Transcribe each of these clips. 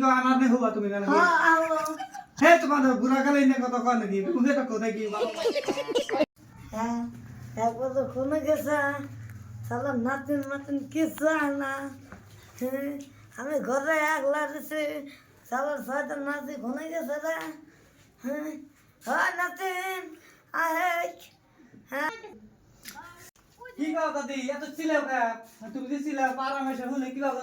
কো আমার নে হবা তুমি না হ্যাঁ আলো হে তোমার বুড়া কালে নে কত কন নাকি? মুখে তো হ্যাঁ তো গেছে। নাতিন নাতিন কিছু না হ্যাঁ, আমি ঘরে একলা দিছি সালার ছয়টা নাতি খুনে গেছে রে। হ্যাঁ হয় নাতিন আয় হ্যাঁ। কি কও দাদি? এত কা? তুমি যে পারা মেশে হলে কি বাবা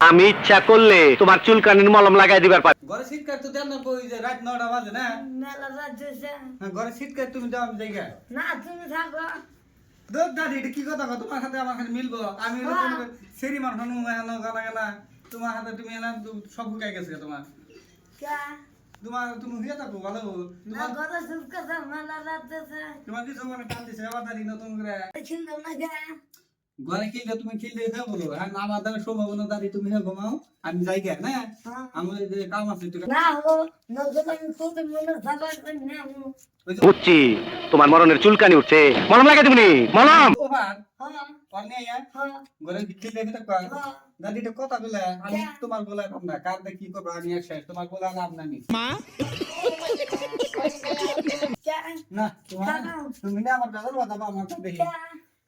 আমি ইচ্ছা করলে তোমার চুলকানির মলম লাগাই দিবার পারি। ঘরে শীতকাল তো দেন না কই যে রাত নটা বাজে না? মেলা হ্যাঁ, ঘরে শীতকাল তুমি দাও আমি জায়গা না তুমি থাকো। দোক দাদি এটা কি কথা? তোমার সাথে আমার সাথে মিলবো? আমি। সেরি মানুষ নুন গানা গানা গানা তোমার হাতে তুমি এলাম সব গুকাই গেছে তোমার। কে? তোমার তুমি হুইয়া থাকো ভালো। না তোমার ঘরে শীত কথা মেলা রাজ্য তোমার কিছু মানে টান দিছে? আবার দাদি নতুন করে। চিন্তা না কে? ঘরে খেললে তুমি খেললে হয়ে বলো। আর আমার দ্বারা সম্ভাবনা দাদি তুমি হয়ে ঘুমাও আমি যাই গে না? হ্যাঁ। আমার এই যে কাম আছে না মনে যে বুঝছি তোমার মরণের চুলকানি উঠছে। মলম লাগাই দিবনি মলম! ওভার হ্যাঁ। হ্যাঁ। কথা বলে আমি তোমার বলে লাভ না। কার দেখি করব আমি এক শেষ। তোমার বলে লাভ নাই। কে? না তুমি না আমার বেজাল বাজাবো আমার দেখি।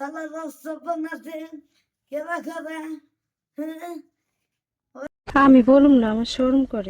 সালা রস আছে কেবা করে হ্যাঁ? আমি বলুম না আমার শোরুম করে।